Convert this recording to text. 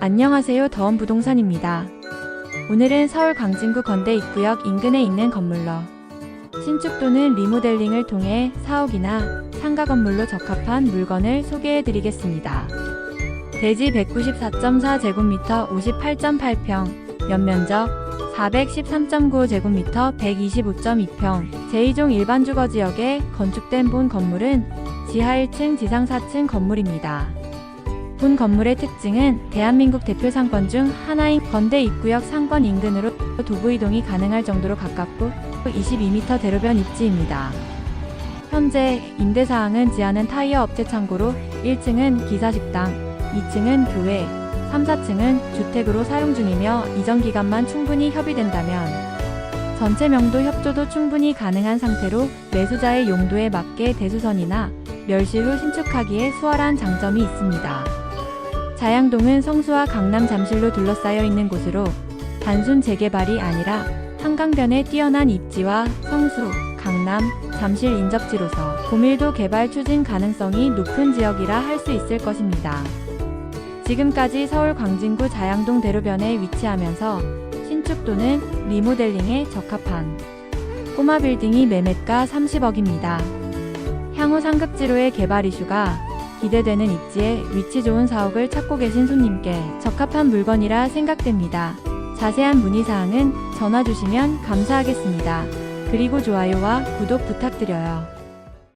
안녕하세요. 더원 부동산입니다. 오늘은 서울 광진구 건대 입구역 인근에 있는 건물로 신축 또는 리모델링을 통해 사옥이나 상가 건물로 적합한 물건을 소개해 드리겠습니다. 대지 194.4제곱미터 58.8평, 연면적 413.9제곱미터 125.2평, 제2종 일반 주거 지역에 건축된 본 건물은 지하 1층, 지상 4층 건물입니다. 본 건물의 특징은 대한민국 대표 상권 중 하나인 건대 입구역 상권 인근으로 도보 이동이 가능할 정도로 가깝고 22m 대로변 입지입니다. 현재 임대사항은 지하는 타이어 업체 창고로 1층은 기사식당, 2층은 교회, 3, 4층은 주택으로 사용 중이며 이전 기간만 충분히 협의된다면 전체 명도 협조도 충분히 가능한 상태로 매수자의 용도에 맞게 대수선이나 멸실 후 신축하기에 수월한 장점이 있습니다. 자양동은 성수와 강남 잠실로 둘러싸여 있는 곳으로 단순 재개발이 아니라 한강변의 뛰어난 입지와 성수, 강남, 잠실 인접지로서 고밀도 개발 추진 가능성이 높은 지역이라 할 수 있을 것입니다. 지금까지 서울 광진구 자양동 대로변에 위치하면서 신축 또는 리모델링에 적합한 꼬마 빌딩이 매매가 30억입니다. 향후 상급지로의 개발 이슈가 기대되는 입지에 위치 좋은 사옥을 찾고 계신 손님께 적합한 물건이라 생각됩니다. 자세한 문의사항은 전화 주시면 감사하겠습니다. 그리고 좋아요와 구독 부탁드려요.